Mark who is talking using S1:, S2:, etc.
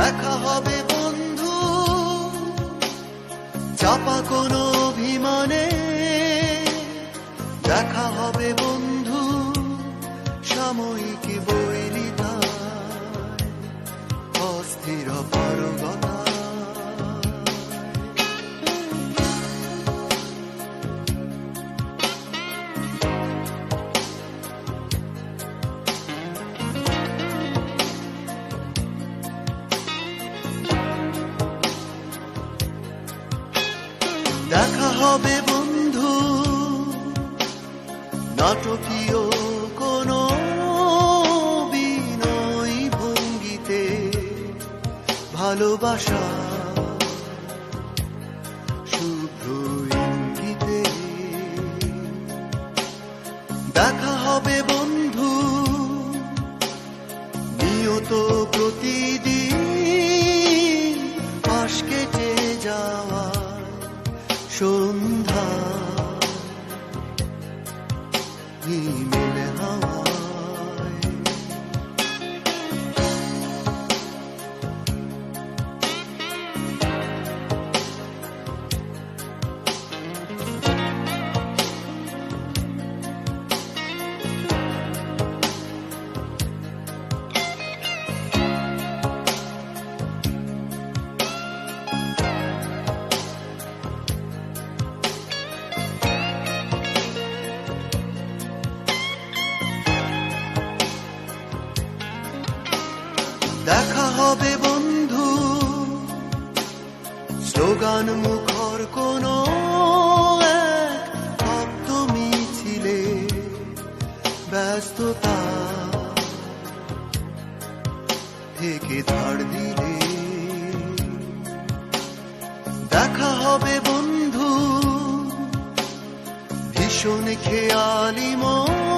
S1: দেখা হবে বন্ধু। চাপা কোনো অভিমানে দেখা হবে বন্ধু। সাময়িক বৈরিতা অস্থির পারগতা দেখা হবে বন্ধু। নাটকীয় কোন বিনয় ভঙ্গিতে ভালোবাসা শুভ্র ইঙ্গিতে। দেখা হবে বন্ধু, নিয়ত প্রতিদিন সন্ধ্যা হিমেল হাওয়ায় দেখা হবে বন্ধু। স্লোগান মুখর কোন মিছিলে ব্যস্ততা থেকে ধার দিলে। দেখা হবে বন্ধু, ভীষণ খেয়ালি মনে